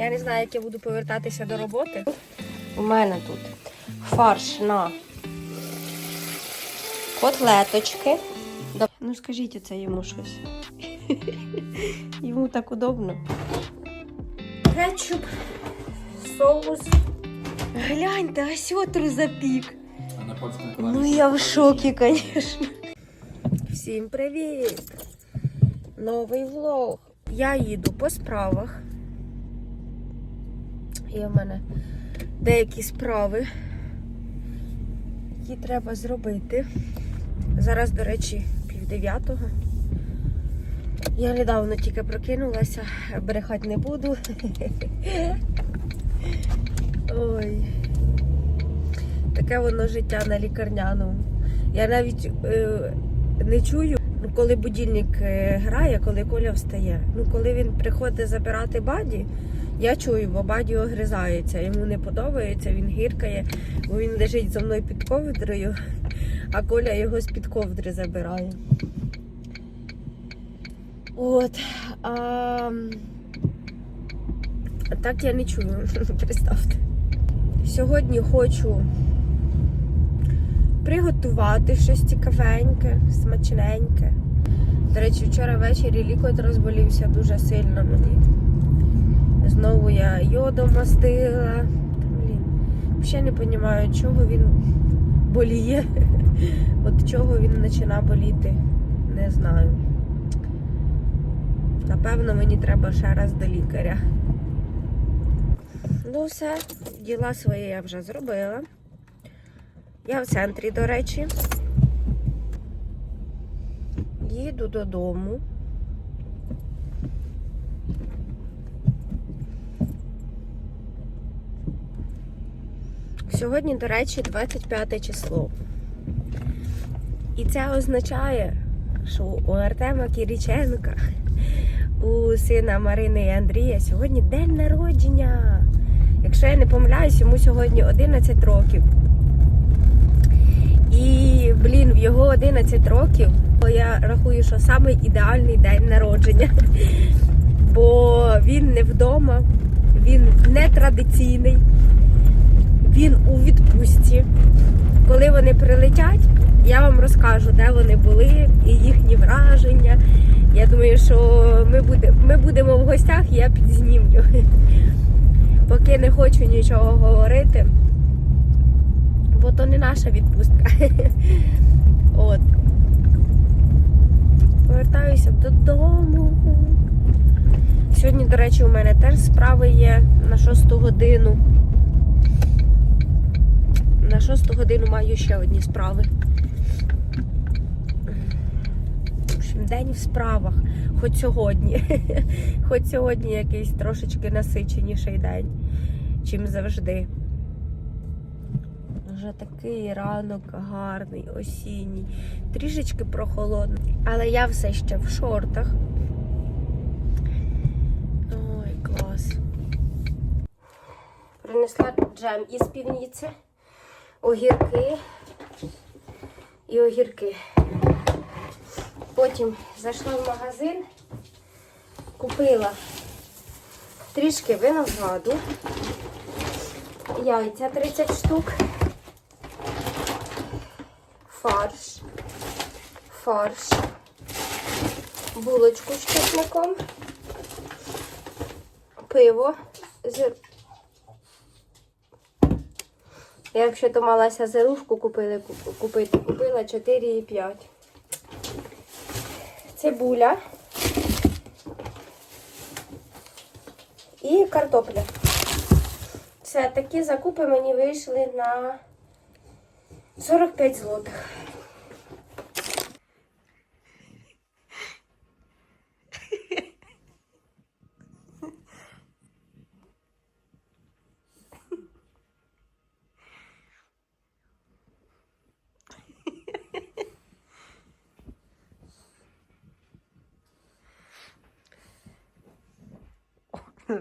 Я не знаю, як я буду повертатися до роботи. У мене тут фарш на котлеточки. Ну скажіть оце йому щось. Йому так удобно. Кетчуп, соус. Гляньте, а сьотру запік. Ну я в шокі, звісно. Всім привіт! Новий влог. Я їду по справах. Є в мене деякі справи, які треба зробити. Зараз, до речі, пів дев'ятого. Я недавно тільки прокинулася, брехати не буду. Ой. Таке воно життя на лікарняному. Я навіть е, не чую, ну, коли будильник е, грає, коли Коля встає. Ну, коли він приходить забирати баді, я чую, бо баді огризається. Йому не подобається, він гіркає, бо він лежить за мною під ковдрою, а Коля його з-під ковдри забирає. От. А... так я не чую, представте. Сьогодні хочу приготувати щось цікавеньке, смачненьке. До речі, вчора ввечері лікоть розболівся дуже сильно мені. Знову я йодом мастила. Взагалі не розумію, чого він боліє. От чого він починає боліти. Не знаю. Напевно, мені треба ще раз до лікаря. Ну, все, діла свої я вже зробила. Я в центрі, до речі. Їду додому. Сьогодні, до речі, 25 число. І це означає, що у Артема Кіріченка, у сина Марини і Андрія сьогодні день народження. Якщо я не помиляюсь, йому сьогодні 11 років. І, блін, в його 11 років я рахую, що саме ідеальний день народження. Бо він не вдома, він не традиційний, він у відпустці. Коли вони прилетять, я вам розкажу, де вони були і їхні враження. Я думаю, що ми, буде, ми будемо в гостях, я підзнімлю. Поки не хочу нічого говорити бо то не наша відпустка. От. Повертаюся додому. Сьогодні, до речі, у мене теж справи є на 6 годину. На 6 годину маю ще одні справи. В день в справах. Хоч сьогодні. Хоч сьогодні якийсь трошечки насиченіший день, чим завжди. Вже такий ранок гарний, осінній, трішечки прохолодний. Але я все ще в шортах. Ой, клас. Принесла джем із півніці, огірки і огірки. Потім зайшла в магазин, купила трішки винограду, яйця 30 штук фарш, фарш, булочку з чесником, пиво з. Я якщо то малася зерушку купили, купити, купила 4,5. Цибуля і картопля. Все, такі закупи мені вийшли на 45 злотих.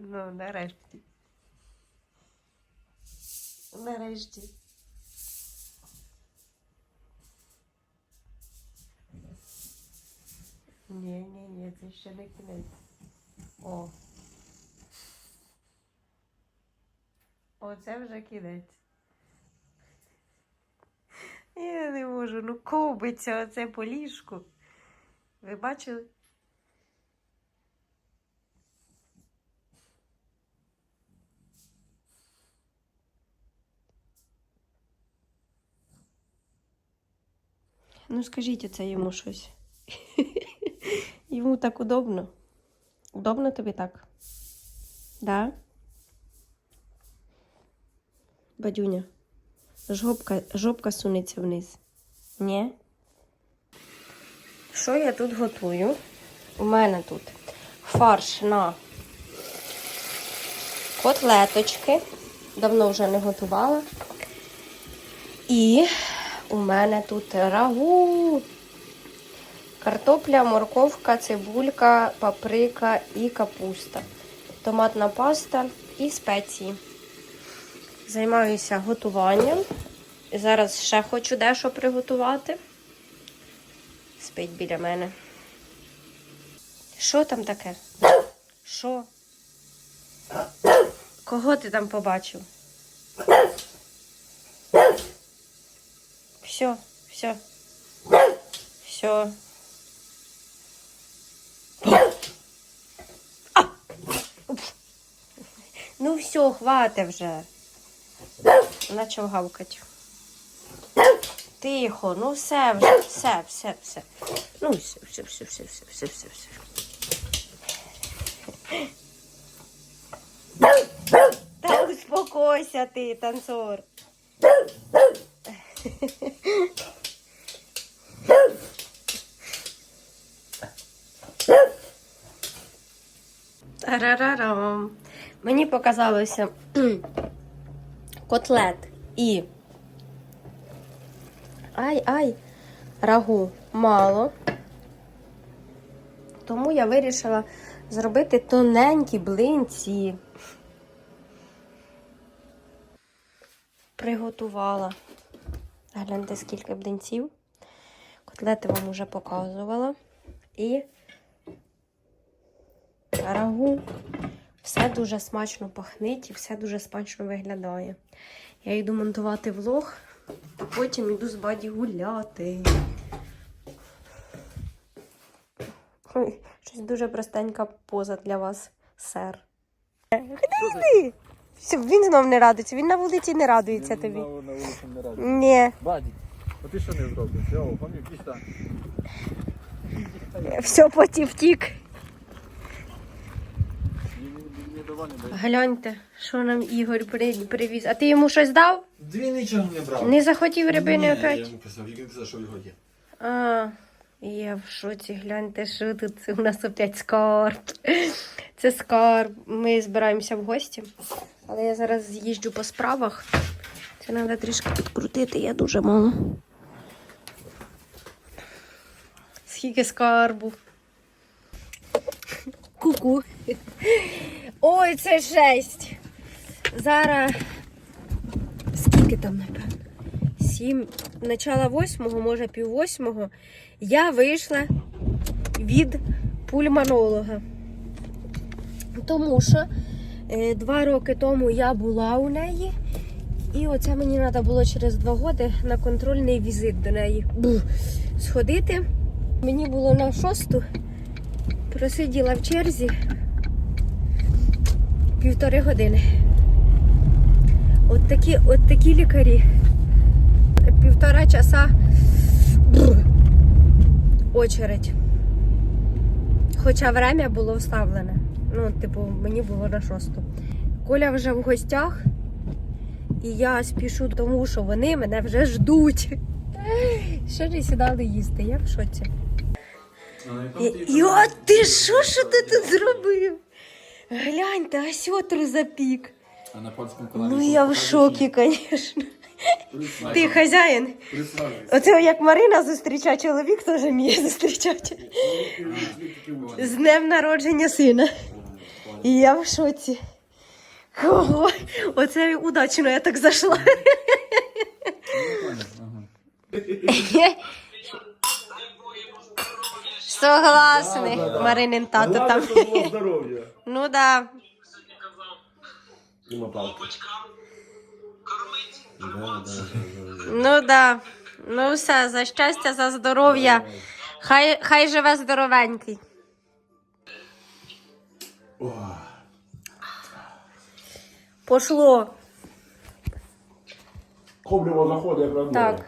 Ну, нарешті. Нарешті. Ні, ні, ні, це ще не кінець. О. Оце вже кінець. Я не можу, ну ковбиться оце по ліжку. Ви бачили? Ну скажіть оце йому щось. Йому так удобно. Удобно тобі так? Да? Бадюня. Жопка, жопка сунеться вниз. Ні? Що я тут готую? У мене тут фарш на котлеточки. Давно вже не готувала. І у мене тут рагу. Картопля, морковка, цибулька, паприка і капуста. Томатна паста і спеції. Займаюся готуванням. Зараз ще хочу дещо приготувати. Спить біля мене. Що там таке? Що? Кого ти там побачив? Все, все. Все. Ну все, хватить вже. Почав гавкати. Тихо, ну все вже, все, все, все. Ну, все, все, все, все, все, все, все, все. Та успокойся ти, танцор. Тарарарам. Мені показалося котлет і ай-ай, рагу мало. Тому я вирішила зробити тоненькі блинці. Приготувала. Гляньте, скільки блинців. Котлети вам вже показувала. І рагу. Все дуже смачно пахнить і все дуже смачно виглядає. Я йду монтувати влог, а потім йду з баді гуляти. Ой, щось дуже простенька поза для вас, сер. Ходи, Все, він знов не радується, він на вулиці не радується тобі. На, на вулиці не радий. Ні, Бадік, а ти що не зробиш? Йо, пам'ятаєш, якісь там. все потім втік. Гляньте, що нам Ігор привіз. А ти йому щось дав? Дві нічого не брав. Не захотів рибини Ні, опять? Я йому казав, він казав, що його є. А, я в шоці, гляньте, що тут у нас опять скарб. Це скарб. Ми збираємося в гості. Але я зараз з'їжджу по справах. Це треба трішки підкрутити, я дуже мало. Скільки скарбу. Ку-ку. Ой, це жесть. Зараз. Скільки там, напевно? Сім, начало восьмого, може пів восьмого, я вийшла від пульмонолога. Тому що два роки тому я була у неї, і оце мені треба було через два роки на контрольний візит до неї сходити. Мені було на шосту, просиділа в черзі півтори години. От такі, от такі лікарі півтора часа очередь. Хоча время було вставлене. Ну, типу, мені було на шосту. Коля вже в гостях, і я спішу, тому що вони мене вже ждуть. Ще не сідали їсти, я в шоці. І, і от ти що, що ти тут зробив? Гляньте, осьотру запік. А на польському Ну я в шокі, звісно. Ти хазяїн. Оце як Марина зустрічає, чоловік теж вміє зустрічати. З днем народження сина. І я в шоці. Ого, оце удачно я так зайшла. Согласний, Маринин тато там. Ну да. Ну да. Ну все, за щастя, за здоров'я. Хай, хай живе здоровенький. Пошло. Коблево заходить як родне. Так.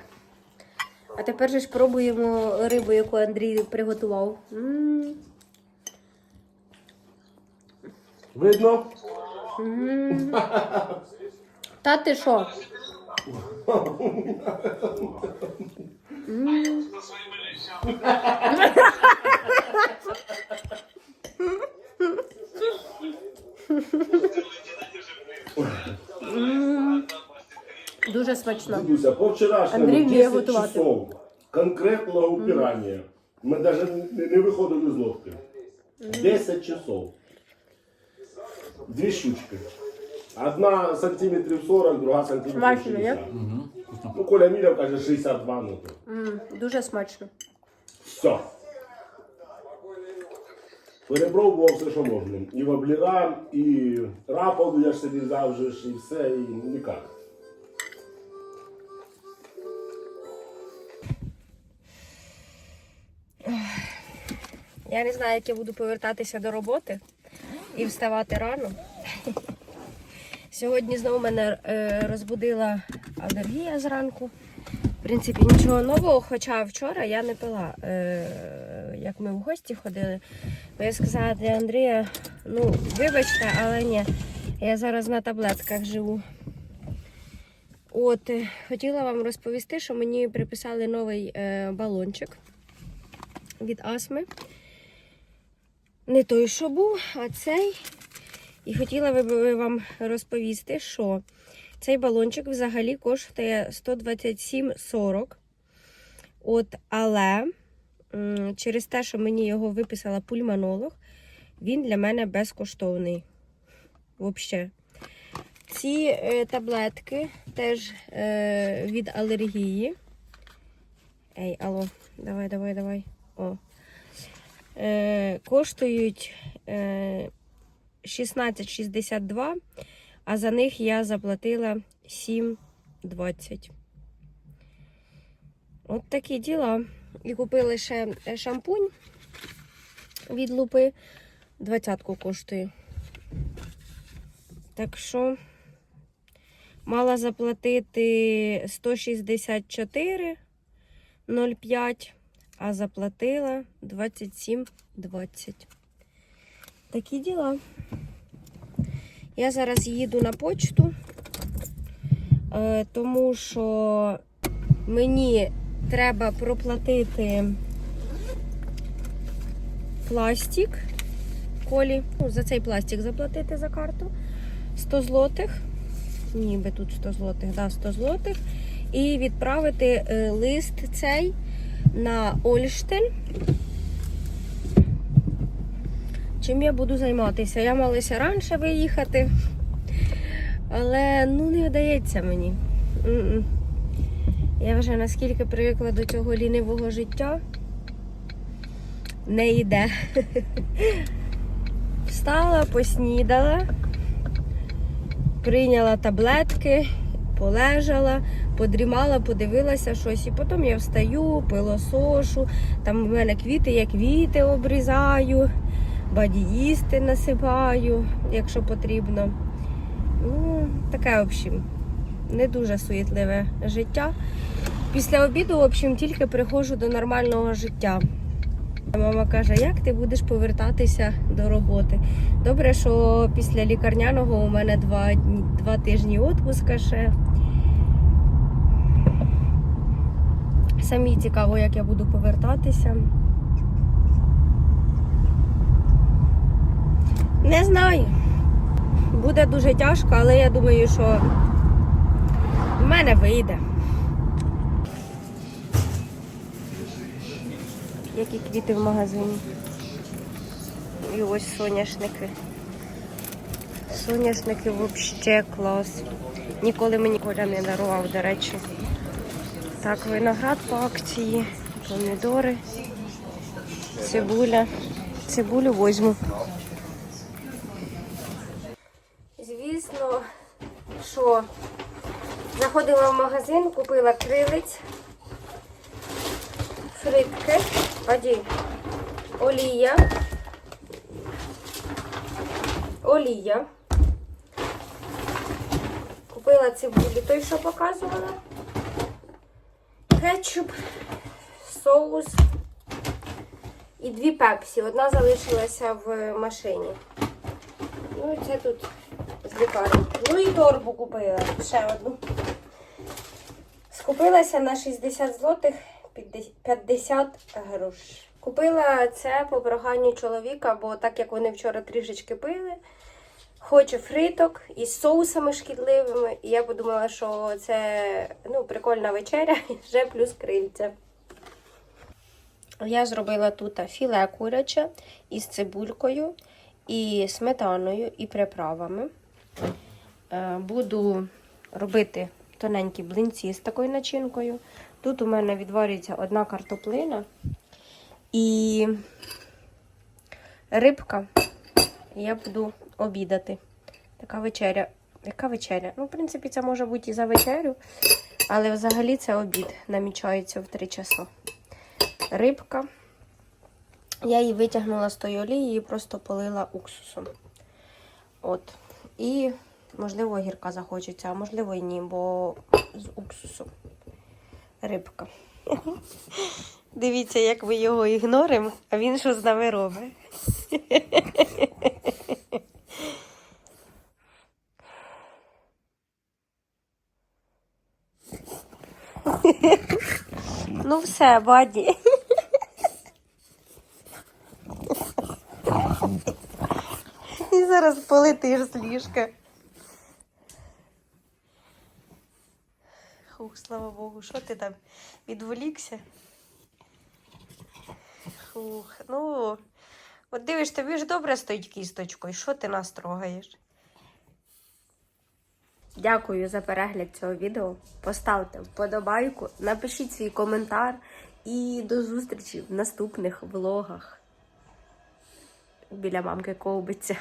А тепер же ж пробуємо рибу, яку Андрій приготував. М. Видно? Та ти що? Дуже смачно. Дивіться, по вчорашньому Андрій вміє 10 готувати. часов конкретного упирання. Ми навіть не, не виходили з лодки. 10 часов. Дві щучки. Одна сантиметрів 40, друга сантиметрів Смачно, 60. Мгм, вкусно. Ну, Коля Міляв каже 62 ну то. М, Дуже смачно. Все. Перепробував все, що можна. І воблера, і рапалу я ж собі вже ж, і все, і ніяк. Я не знаю, як я буду повертатися до роботи і вставати рано. Сьогодні знову мене е, розбудила алергія зранку. Принципі, нічого нового, хоча вчора я не пила, е, як ми в гості ходили. Бо я сказала для Андрія, ну, вибачте, але ні, я зараз на таблетках живу. От, е, хотіла вам розповісти, що мені приписали новий е, балончик від астми. Не той, що був, а цей. І хотіла би вам розповісти, що цей балончик взагалі коштує 127,40. От, але через те, що мені його виписала пульмонолог, він для мене безкоштовний. Взагалі. Ці е, таблетки теж е, від алергії. Ей, алло, давай, давай, давай. О. Е, коштують е, 16,62, а за них я заплатила 7,20. От такі діла. І купили ще е, шампунь від лупи. Двадцятку коштує. Так що мала заплатити 164,05, а заплатила 27,20. Такі діла. Я зараз їду на почту, е, тому що мені треба проплатити пластик колі. Ну, за цей пластик заплатити за карту 100 злотих. Ніби тут 100 злотих, да, 100 злотих. І відправити е, лист цей на Ольштель. Чим я буду займатися? Я малася раніше виїхати, але ну не вдається мені. Я вже наскільки привикла до цього лінивого життя, не йде. Встала, поснідала, прийняла таблетки, полежала, подрімала, подивилася щось. І потім я встаю, пилосошу, там у мене квіти, я квіти обрізаю бадіїсти насипаю, якщо потрібно. Ну, таке, в общем, не дуже суєтливе життя. Після обіду, в общем, тільки приходжу до нормального життя. Мама каже, як ти будеш повертатися до роботи? Добре, що після лікарняного у мене два, два тижні відпуска ще. Самі цікаво, як я буду повертатися. Не знаю. Буде дуже тяжко, але я думаю, що в мене вийде. Які квіти в магазині. І ось соняшники. Соняшники взагалі клас. Ніколи мені Коля не дарував, до речі. Так, виноград по акції, помідори, цибуля. Цибулю возьму. Звісно, що Заходила в магазин, купила крилець, фритки, воді, олія, олія. Купила цибулю, той, що показувала. Кетчуп, соус і дві пепсі. Одна залишилася в машині. Ну і це тут лікарні. Ну і торбу купила. Ще одну. Скупилася на 60 злотих 50 грош. Купила це по проханню чоловіка, бо так як вони вчора трішечки пили, хоче фриток із соусами шкідливими. І я подумала, що це ну, прикольна вечеря, і вже плюс крильця. Я зробила тут філе куряче із цибулькою, і сметаною, і приправами. Е, Буду робити тоненькі блинці з такою начинкою. Тут у мене відварюється одна картоплина і рибка. Я буду обідати. Така вечеря. Яка вечеря? Ну, в принципі, це може бути і за вечерю, але взагалі це обід намічається в 3 часа. Рибка. Я її витягнула з тої олії і просто полила уксусом. От. І, можливо, гірка захочеться, а можливо і ні, бо з уксусом. Рибка. Дивіться, як ми його ігноримо, а він що з нами робить. Ну все, баді. І зараз полетиш з ліжка. Хух, слава Богу, що ти там відволікся? Хух, ну, от дивиш, тобі ж добре стоїть кісточкою. Що ти нас трогаєш? Дякую за перегляд цього відео. Поставте вподобайку, напишіть свій коментар і до зустрічі в наступних влогах. Біля мамки ковбиться.